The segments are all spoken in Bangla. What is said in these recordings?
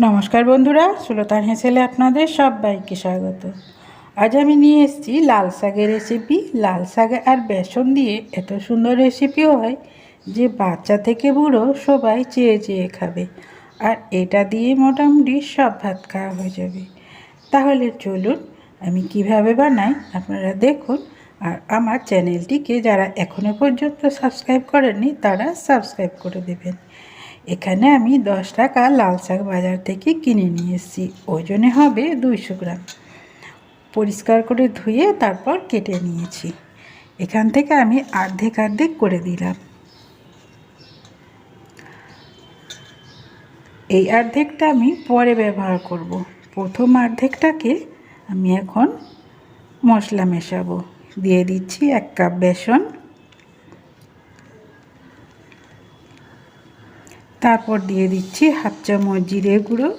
নমস্কার বন্ধুরা, সুলতান হেসেলে আপনাদের সবাইকে স্বাগত। আজ আমি নিয়ে এসেছি লাল শাকের রেসিপি লাল শাক আর বেসন দিয়ে এত সুন্দর রেসিপিও হয় যে বাচ্চা থেকে বুড়ো সবাই চেয়ে চেয়ে খাবে। আর এটা দিয়ে মোটামুটি সব ভাত খাওয়া হয়ে যাবে। তাহলে চলুন আমি কীভাবে বানাই আপনারা দেখুন। আর আমার চ্যানেলটিকে যারা এখনও পর্যন্ত সাবস্ক্রাইব করেননি, তারা সাবস্ক্রাইব করে দেবেন। এখানে আমি দশ টাকা লাল শাক বাজার থেকে কিনে নিয়ে এসেছি। ওজনে হবে দুইশো গ্রাম। পরিষ্কার করে ধুয়ে তারপর কেটে নিয়েছি। এখান থেকে আমি অর্ধেক অর্ধেক করে দিলাম। এই অর্ধেকটা আমি পরে ব্যবহার করব। প্রথম অর্ধেকটাকে আমি এখন মশলা মেশাবো। দিয়ে দিচ্ছি এক কাপ বেসন। তারপর দিয়ে দিচ্ছি হাফ চামচ জিরে গুঁড়ো।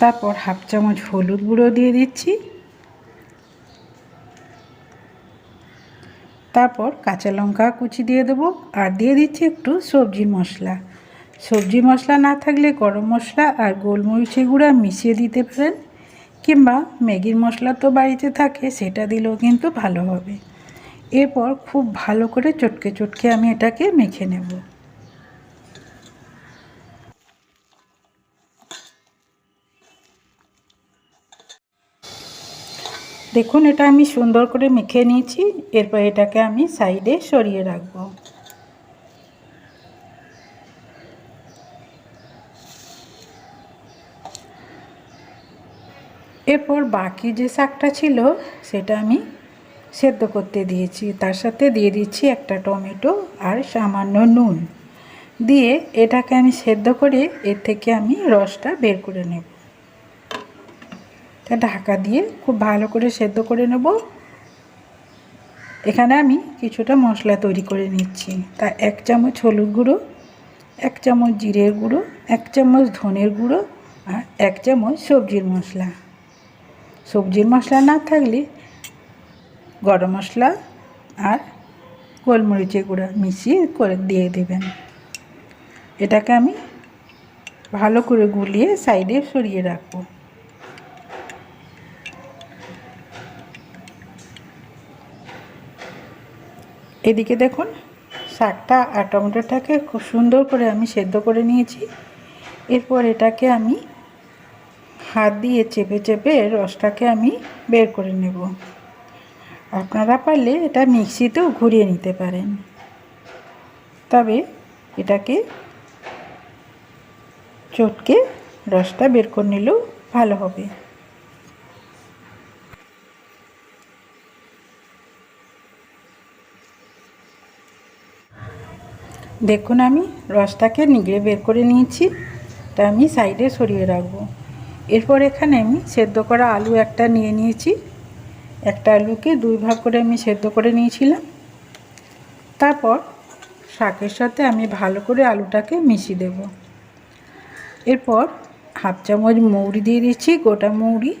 তারপর হাফ চামচ হলুদ গুঁড়ো দিয়ে দিচ্ছি। তারপর কাঁচা লঙ্কা কুচি দিয়ে দেবো আর দিয়ে দিচ্ছি একটু সবজি মশলা। সবজি মশলা না থাকলে গরম মশলা আর গোলমরিচের গুঁড়া মিশিয়ে দিতে পারেন, কিংবা ম্যাগির মশলা তো বাড়িতে থাকে, সেটা দিলেও কিন্তু ভালো হবে। এরপর খুব ভালো করে চটকে চটকে আমি এটাকে মেখে নেব। দেখুন, এটা আমি সুন্দর করে মেখে নিয়েছি। এরপর এটাকে আমি সাইডে সরিয়ে রাখব। এরপর বাকি যে শাকটা ছিল, সেটা আমি সেদ্ধ করতে দিয়েছি। তার সাথে দিয়ে দিচ্ছি একটা টমেটো আর সামান্য নুন। দিয়ে এটাকে আমি সেদ্ধ করে এর থেকে আমি রসটা বের করে নেব। তা ঢাকা দিয়ে খুব ভালো করে সেদ্ধ করে নেব। এখানে আমি কিছুটা মশলা তৈরি করে নিচ্ছি। তা এক চামচ হলুদ গুঁড়ো, এক চামচ জিরের গুঁড়ো, এক চামচ ধনের গুঁড়ো আর এক চামচ সবজির মশলা। সবজির মশলা না থাকলে গরম মশলা আর গোলমরিচের গুঁড়া মিশিয়ে করে দিয়ে দেবেন। এটাকে আমি ভালো করে গুলিয়ে সাইডে সরিয়ে রাখব। এদিকে দেখুন, শাকটা আর টমেটোটাকে খুব সুন্দর করে আমি সেদ্ধ করে নিয়েছি। এরপর এটাকে আমি হাত দিয়ে চেপে চেপে রসটাকে আমি বের করে নেব। আপনারা পারলে এটা মিক্সিতেও ঘুরিয়ে নিতে পারেন। তবে এটাকে চটকে রসটা বের করে নিলেও ভালো হবে। দেখুন আমি রসটাকে নিগড়ে বের করে নিয়েছি। তা আমি সাইডে সরিয়ে রাখব। এরপর এখানে আমি সেদ্ধ করা আলু একটা নিয়ে নিয়েছি। একটা আলুকে দুই ভাগ করে আমি সেদ্ধ করে নিয়েছিলাম। তারপর শাকের সাথে আমি ভালো করে আলুটাকে মিশিয়ে দেব। এরপর হাফ চামচ মৌরি দিয়ে দিচ্ছি, গোটা মৌরি।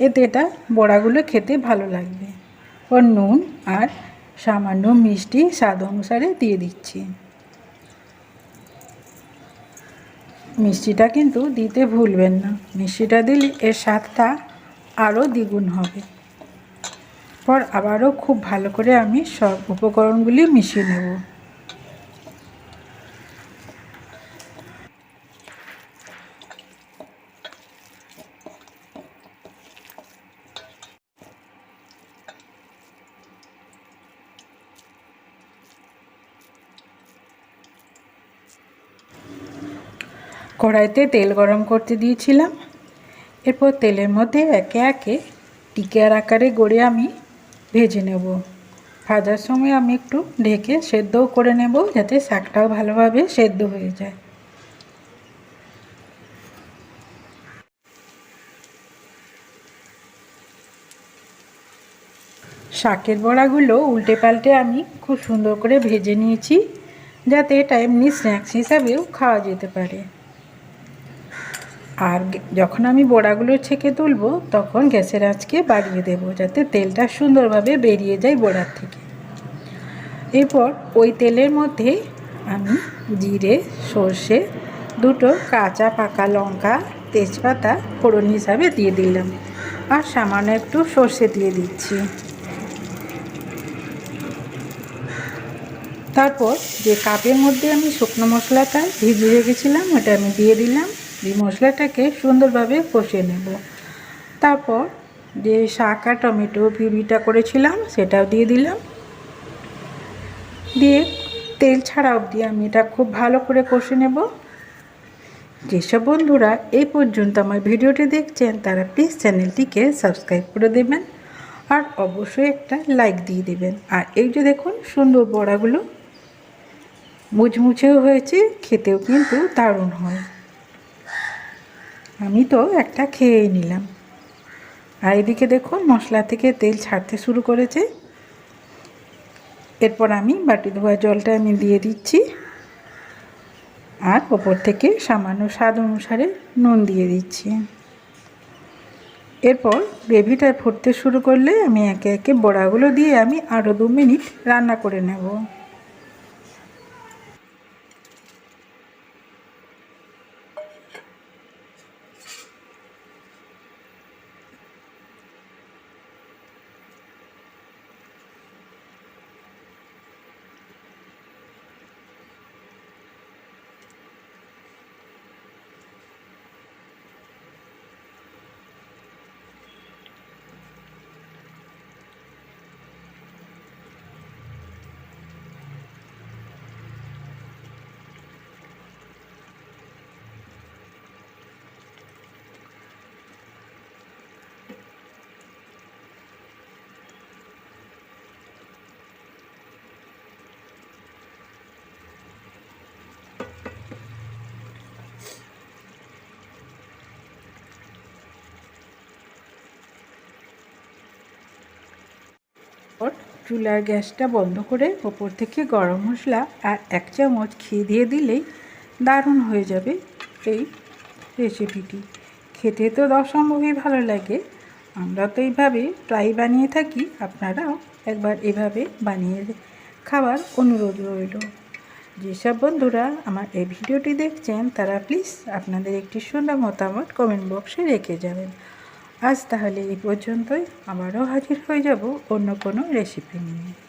এতে এটা বড়াগুলো খেতে ভালো লাগবে। ওর নুন আর সামান্য মিষ্টি স্বাদ অনুসারে দিয়ে দিচ্ছি। মিষ্টিটা কিন্তু দিতে ভুলবেন না। মিষ্টিটা দিলে এর স্বাদটা আরও দ্বিগুণ হবে। পর আবারও খুব ভালো করে আমি সব উপকরণগুলি মিশিয়ে নেব। কড়াইতে তেল গরম করতে দিয়েছিলাম। এরপর তেলের মধ্যে একে একে টিকার আকারে গড়ে আমি ভেজে নেব। ভাজার সময় আমি একটু ঢেকে সেদ্ধও করে নেব যাতে শাকটাও ভালোভাবে সেদ্ধ হয়ে যায়। শাকের বড়াগুলো উল্টে পাল্টে আমি খুব সুন্দর করে ভেজে নিয়েছি যাতে এটা এমনি স্ন্যাক্স হিসাবেও খাওয়া যেতে পারে। আর যখন আমি বড়াগুলো ছেঁকে তুলব, তখন গ্যাসের আঁচকে বাড়িয়ে দেব, যাতে তেলটা সুন্দরভাবে বেরিয়ে যায় বড়ার থেকে। এরপর ওই তেলের মধ্যে আমি জিরে, সর্ষে, দুটো কাঁচা পাকা লঙ্কা, তেজপাতা, ফোড়ন হিসাবে দিয়ে দিলাম। আর সামান্য একটু সর্ষে দিয়ে দিচ্ছি। তারপর যে কাপের মধ্যে আমি শুকনো মশলাটা ভিজিয়ে রেখেছিলাম, ওটা আমি দিয়ে দিলাম। মশলাটাকে সুন্দরভাবে কষিয়ে নেব। তারপর যে শাক আর টমেটো পিউরিটা করেছিলাম, সেটাও দিয়ে দিলাম। দিয়ে তেল ছাড়া অবধি আমি এটা খুব ভালো করে কষে নেব। যেসব বন্ধুরা এই পর্যন্ত আমার ভিডিওটি দেখছেন, তারা প্লিজ চ্যানেলটিকে সাবস্ক্রাইব করে দেবেন আর অবশ্যই একটা লাইক দিয়ে দেবেন। আর এই যে দেখুন, সুন্দর বড়াগুলো মুচমুচেও হয়েছে, খেতেও কিন্তু দারুণ হয়। আমি তো একটা খেয়েই নিলাম। আর এদিকে দেখুন, মশলা থেকে তেল ছাড়তে শুরু করেছে। এরপর আমি বাটি ধোয়া জলটা আমি দিয়ে দিচ্ছি। আর ওপর থেকে সামান্য স্বাদ অনুসারে নুন দিয়ে দিচ্ছি। এরপর গ্রেভিটা ফুটতে শুরু করলে আমি একে একে বড়াগুলো দিয়ে আমি আরও দু মিনিট রান্না করে নেব পর চুলার গ্যাসটা বন্ধ করে ওপর থেকে গরম মশলা আর এক চামচ ঘি দিয়ে দিলেই দারুণ হয়ে যাবে এই রেসিপিটি খেতে তো অসম্ভবই ভালো লাগে। আমরা তো এইভাবে প্রায় বানিয়ে থাকি। আপনারাও একবার এভাবে বানিয়ে খাবার অনুরোধ রইল। যেসব বন্ধুরা আমার এই ভিডিওটি দেখছেন, তারা প্লিজ আপনাদের একটি সুন্দর মতামত কমেন্ট বক্সে রেখে যাবেন। আজ তাহলে এই পর্যন্তই। আবারও হাজির হয়ে যাব অন্য কোনো রেসিপি নিয়ে।